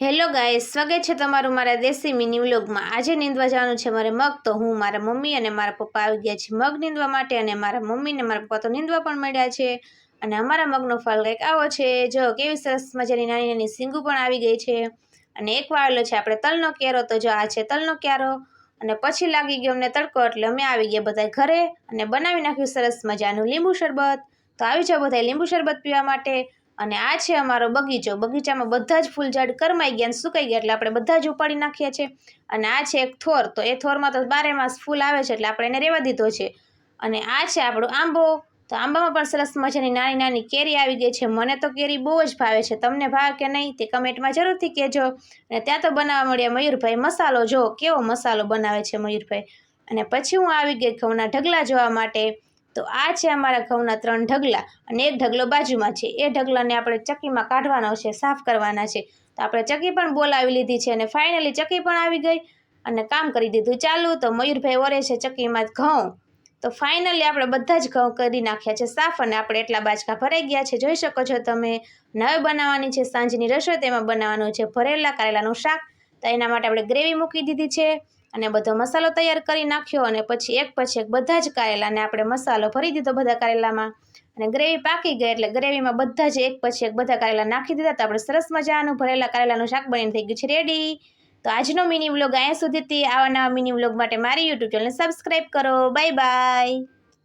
Hello ગાય સ્વાગત છે તમારું મારા દેશી મિની વ્લોગમાં. આજે નીંદવા જવાનું છે મારે મગ, તો હું મારા મમ્મી અને મારા પપ્પા આવી ગયા છે મગ નીંદવા માટે અને મારા મમ્મી ને મારા પપ્પા તો નીંદવા પણ મળ્યા છે. અને અમારા મગનો ફળ કંઈક આવો છે. જો કેવી સરસ મજાની નાની નાની સિંગુ પણ આવી ગઈ છે. અને એક વાળેલો છે, આપણે તલનો ક્યારો તો જો આ છે તલનો ક્યારો અને પછી લાગી ગયો અમને તડકો, એટલે અમે આવી ગયા બધા ઘરે અને બનાવી નાખ્યું સરસ મજાનું લીંબુ શરબત. તો આવી જાઓ બધા લીંબુ શરબત પીવા માટે. અને આ છે અમારો બગીચો. બગીચામાં બધા જ ફૂલ ઝાડ કરમાઈ ગયા અને સુકાઈ ગયા એટલે આપણે બધા જ ઉપાડી નાખ્યા છે. અને આ છે એક થોર. તો એ થોરમાં તો બારે માસ ફૂલ આવે છે એટલે આપણે એને રહેવા દીધો છે. અને આ છે આપણો આંબો. તો આંબામાં પણ સરસ મજાની નાની નાની કેરી આવી ગઈ છે. મને તો કેરી બહુ જ ભાવે છે. તમને ભાવે કે નહીં તે કમેન્ટમાં જરૂરથી કહેજો. અને ત્યાં તો બનાવવા મળ્યા મયુરભાઈ મસાલો. જો કેવો મસાલો બનાવે છે મયુરભાઈ. અને પછી હું આવી ગઈ ઘઉંના ઢગલા જોવા માટે. તો આ છે અમારા ઘઉંના ત્રણ ઢગલા અને એક ઢગલો બાજુમાં છે. એ ઢગલાને આપણે ચક્કીમાં કાઢવાનો છે, સાફ કરવાના છે. તો આપણે ચક્કી પણ બોલાવી લીધી છે અને ફાઇનલી ચક્કી પણ આવી ગઈ અને કામ કરી દીધું. ચાલુ તો મયુરભાઈ ઓરે છે ચક્કીમાં ઘઉં. તો ફાઇનલી આપણે બધા જ ઘઉં કરી નાખ્યા છે, સાફ અને આપણે એટલા બાજકા ભરાઈ ગયા છે. જોઈ શકો છો તમે નવે બનાવવાની છે, સાંજની રસોઈ તેમાં બનાવવાનું છે, ભરેલા કારેલાનું શાક. તો એના માટે આપણે ગ્રેવી મૂકી દીધી છે. અને બધો મસાલો તૈયાર કરી નાખ્યો અને પછી એક પછી એક બધા જ કારેલાને આપણે મસાલો ભરી દીધો બધા કારેલામાં. અને ગ્રેવી પાકી ગઈ એટલે ગ્રેવીમાં બધા જ એક પછી એક બધા કારેલા નાખી દીધા તો આપણે સરસ મજાનું ભરેલા કારેલાનું શાક બનીને થઈ ગયું છે રેડી તો આજનો મિની વ્લોગ અહીંયા સુધીથી આવા નવા મિની વ્લોગ માટે મારી યુટ્યુબ ચેનલને સબસ્ક્રાઈબ કરો. Bye bye